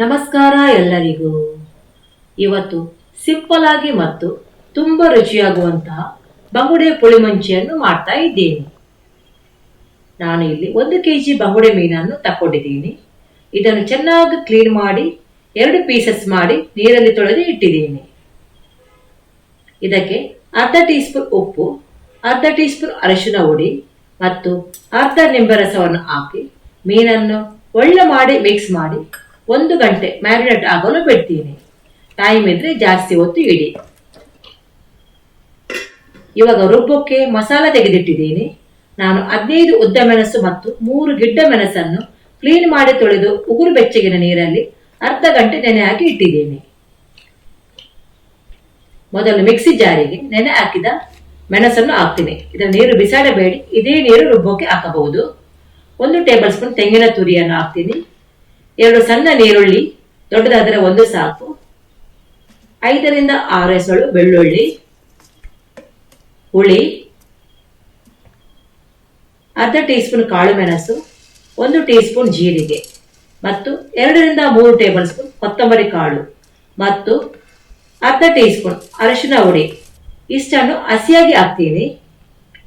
ನಮಸ್ಕಾರ ಎಲ್ಲರಿಗೂ. ಇವತ್ತು ಸಿಂಪಲ್ ಆಗಿ ಮತ್ತು ತುಂಬಾ ರುಚಿಯಾಗುವಂತಹ ಬಂಗುಡೆ ಪುಳಿಮಂಚಿಯನ್ನು ಮಾಡ್ತಾ ಇದ್ದೇನೆ. ನಾನು ಇಲ್ಲಿ ಒಂದು ಕೆ ಜಿ ಬಂಗುಡೆ ಮೀನನ್ನು ತಕೊಂಡಿದ್ದೀನಿ ಇದನ್ನು ಚೆನ್ನಾಗಿ ಕ್ಲೀನ್ ಮಾಡಿ, ಎರಡು ಪೀಸಸ್ ಮಾಡಿ ನೀರಲ್ಲಿ ತೊಳೆದು ಇಟ್ಟಿದ್ದೀನಿ. ಇದಕ್ಕೆ ಅರ್ಧ ಟೀ ಸ್ಪೂನ್ ಉಪ್ಪು, ಅರ್ಧ ಟೀ ಸ್ಪೂನ್ ಅರಿಶಿನ ಹುಡಿ ಮತ್ತು ಅರ್ಧ ನಿಂಬೆ ರಸವನ್ನು ಹಾಕಿ ಮೀನನ್ನು ಒಳ್ಳೆ ಮಾಡಿ ಮಿಕ್ಸ್ ಮಾಡಿ ಒಂದು ಗಂಟೆ ಮ್ಯಾರಿನೇಟ್ ಆಗಲು ಬಿಡ್ತೀನಿ. ಟೈಮ್ ಇದ್ರೆ ಜಾಸ್ತಿ ಹೊತ್ತು ಇಡಿ. ಇವಾಗ ರುಬ್ಬಕ್ಕೆ ಮಸಾಲ ತೆಗೆದಿಟ್ಟಿದ್ದೀನಿ. ನಾನು ಹದಿನೈದು ಉದ್ದ ಮೆಣಸು ಮತ್ತು ಮೂರು ಗಿಡ್ಡ ಮೆಣಸನ್ನು ಕ್ಲೀನ್ ಮಾಡಿ ತೊಳೆದು ಉಗುರು ಬೆಚ್ಚಗಿನ ನೀರಲ್ಲಿ ಅರ್ಧ ಗಂಟೆ ನೆನೆ ಹಾಕಿ ಇಟ್ಟಿದ್ದೀನಿ. ಮೊದಲು ಮಿಕ್ಸಿ ಜಾರಿಗೆ ನೆನೆ ಹಾಕಿದ ಮೆಣಸನ್ನು ಹಾಕ್ತೀನಿ. ಇದರ ನೀರು ಬಿಸಾಡಬೇಡಿ. ಇದೇ ನೀರು ರುಬ್ಬೋಕೆ ಹಾಕಬಹುದು. ಒಂದು ಟೇಬಲ್ ಸ್ಪೂನ್ ತೆಂಗಿನ ತುರಿಯನ್ನು ಹಾಕ್ತೀನಿ. ಎರಡು ಸಣ್ಣ ನೀರುಳ್ಳಿ, ದೊಡ್ಡದಾದರೆ ಒಂದು ಸಾಕು. ಐದರಿಂದ ಆರು ಎಸಳು ಬೆಳ್ಳುಳ್ಳಿ, ಹುಳಿ, ಅರ್ಧ ಟೀ ಸ್ಪೂನ್ ಕಾಳು ಮೆಣಸು ಒಂದು ಟೀ ಸ್ಪೂನ್ ಜೀರಿಗೆ ಮತ್ತು ಎರಡರಿಂದ ಮೂರು ಟೇಬಲ್ ಸ್ಪೂನ್ ಕೊತ್ತಂಬರಿ ಕಾಳು ಮತ್ತು ಅರ್ಧ ಟೀ ಸ್ಪೂನ್ ಅರಿಶಿನ ಹುಡಿ. ಇಷ್ಟನ್ನು ಹಸಿಯಾಗಿ ಹಾಕ್ತೀನಿ.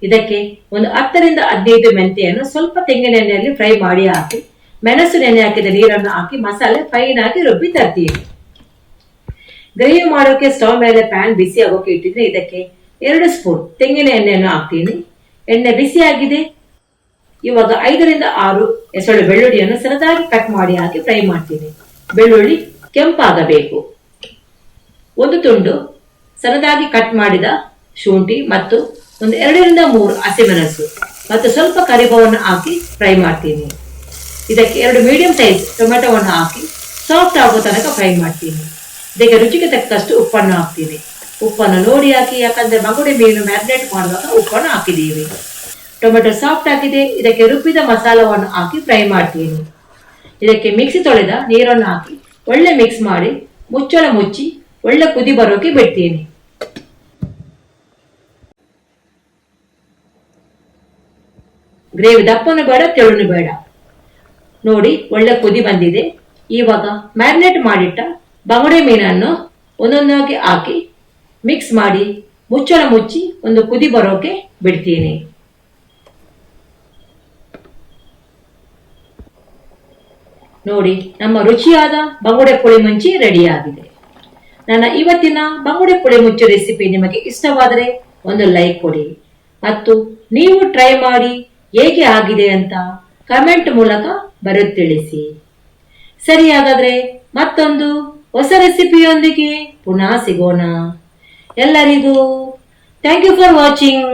ಇದಕ್ಕೆ ಒಂದು ಹತ್ತರಿಂದ ಹದಿನೈದು ಮೆಂತೆಯನ್ನು ಸ್ವಲ್ಪ ತೆಂಗಿನ ಎಣ್ಣೆಯಲ್ಲಿ ಫ್ರೈ ಮಾಡಿ ಹಾಕಿ. ಮೆಣಸು ನೆನೆ ಹಾಕಿದ ನೀರನ್ನು ಹಾಕಿ ಮಸಾಲೆ ಫೈನ್ ಆಗಿ ರುಬ್ಬಿ ತರ್ತೀವಿ ಗ್ರೇವಿ ಮಾಡೋಕೆ ಸ್ಟವ್ ಮೇಲೆ ಪ್ಯಾನ್ ಬಿಸಿ ಆಗೋಕೆ ಇಟ್ಟಿದ್ರೆ ಇದಕ್ಕೆ ಎರಡು ಸ್ಪೂನ್ ತೆಂಗಿನ ಎಣ್ಣೆಯನ್ನು ಹಾಕ್ತೀನಿ. ಎಣ್ಣೆ ಬಿಸಿ ಆಗಿದೆ. ಇವಾಗ ಐದರಿಂದ ಆರು ಎಸಳು ಬೆಳ್ಳುಳ್ಳಿಯನ್ನು ಸರದಾಗಿ ಕಟ್ ಮಾಡಿ ಹಾಕಿ ಫ್ರೈ ಮಾಡ್ತೀನಿ. ಬೆಳ್ಳುಳ್ಳಿ ಕೆಂಪಾಗಬೇಕು. ಒಂದು ತುಂಡು ಸರದಾಗಿ ಕಟ್ ಮಾಡಿದ ಶುಂಠಿ ಮತ್ತು ಒಂದು ಎರಡರಿಂದ ಮೂರು ಹಸಿಮೆಣಸು ಮತ್ತು ಸ್ವಲ್ಪ ಕರಿಬೇವನ್ನು ಹಾಕಿ ಫ್ರೈ ಮಾಡ್ತೀನಿ. ಇದಕ್ಕೆ ಎರಡು ಮೀಡಿಯಂ ಸೈಜ್ ಟೊಮೆಟೊವನ್ನು ಹಾಕಿ ಸಾಫ್ಟ್ ಆಗೋ ತನಕ ಫ್ರೈ ಮಾಡ್ತೀನಿ. ಇದಕ್ಕೆ ರುಚಿಗೆ ತಕ್ಕಷ್ಟು ಉಪ್ಪನ್ನು ಹಾಕ್ತೀನಿ. ಉಪ್ಪನ್ನು ನೋಡಿ ಹಾಕಿ, ಯಾಕಂದ್ರೆ ಮಗುಡೆ ಮೀನು ಮ್ಯಾರಿನೇಟ್ ಮಾಡುವಾಗ ಉಪ್ಪನ್ನು ಹಾಕಿದ್ದೀವಿ. ಟೊಮೆಟೊ ಸಾಫ್ಟ್ ಆಗಿದೆ, ಇದಕ್ಕೆ ರುಬ್ಬಿದ ಮಸಾಲವನ್ನು ಹಾಕಿ ಫ್ರೈ ಮಾಡ್ತೀನಿ. ಇದಕ್ಕೆ ಮಿಕ್ಸಿ ತೊಳೆದ ನೀರನ್ನು ಹಾಕಿ, ಒಳ್ಳೆ ಮಿಕ್ಸ್ ಮಾಡಿ, ಮುಚ್ಚಳ ಮುಚ್ಚಿ, ಒಳ್ಳೆ ಕುದಿ ಬರೋಕೆ ಬಿಡ್ತೀನಿ. ಗ್ರೇವಿ ದಪ್ಪನು ಬೇಡ, ತೆಳುನು ಬೇಡ. ನೋಡಿ, ಒಳ್ಳೆ ಕುದಿ ಬಂದಿದೆ. ಇವಾಗ ಮ್ಯಾರಿನೇಟ್ ಮಾಡಿಟ್ಟ ಬಂಗುಡೆ ಮೀನನ್ನು ಒಂದೊಂದಾಗಿ ಹಾಕಿ, ಮಿಕ್ಸ್ ಮಾಡಿ, ಮುಚ್ಚಳ ಮುಚ್ಚಿ ಒಂದು ಕುದಿ ಬರೋಕೆ ಬಿಡ್ತೀನಿ. ನೋಡಿ, ನಮ್ಮ ರುಚಿಯಾದ ಬಂಗುಡೆ ಪುಳಿ ಮುಂಚಿ ರೆಡಿಯಾಗಿದೆ. ನನ್ನ ಇವತ್ತಿನ ಬಂಗುಡೆ ಪುಳಿ ಮುಚ್ಚು ರೆಸಿಪಿ ನಿಮಗೆ ಇಷ್ಟವಾದರೆ ಒಂದು ಲೈಕ್ ಕೊಡಿ. ಮತ್ತು ನೀವು ಟ್ರೈ ಮಾಡಿ ಹೇಗೆ ಆಗಿದೆ ಅಂತ ಕಮೆಂಟ್ ಮೂಲಕ ಬರೆದು ತಿಳಿಸಿ ಸರಿ ಹಾಗಾದ್ರೆ ಮತ್ತೊಂದು ಹೊಸ ರೆಸಿಪಿಯೊಂದಿಗೆ ಪುನಃ ಸಿಗೋಣ. ಎಲ್ಲರಿಗೂ ಥ್ಯಾಂಕ್ ಯು ಫಾರ್ ವಾಚಿಂಗ್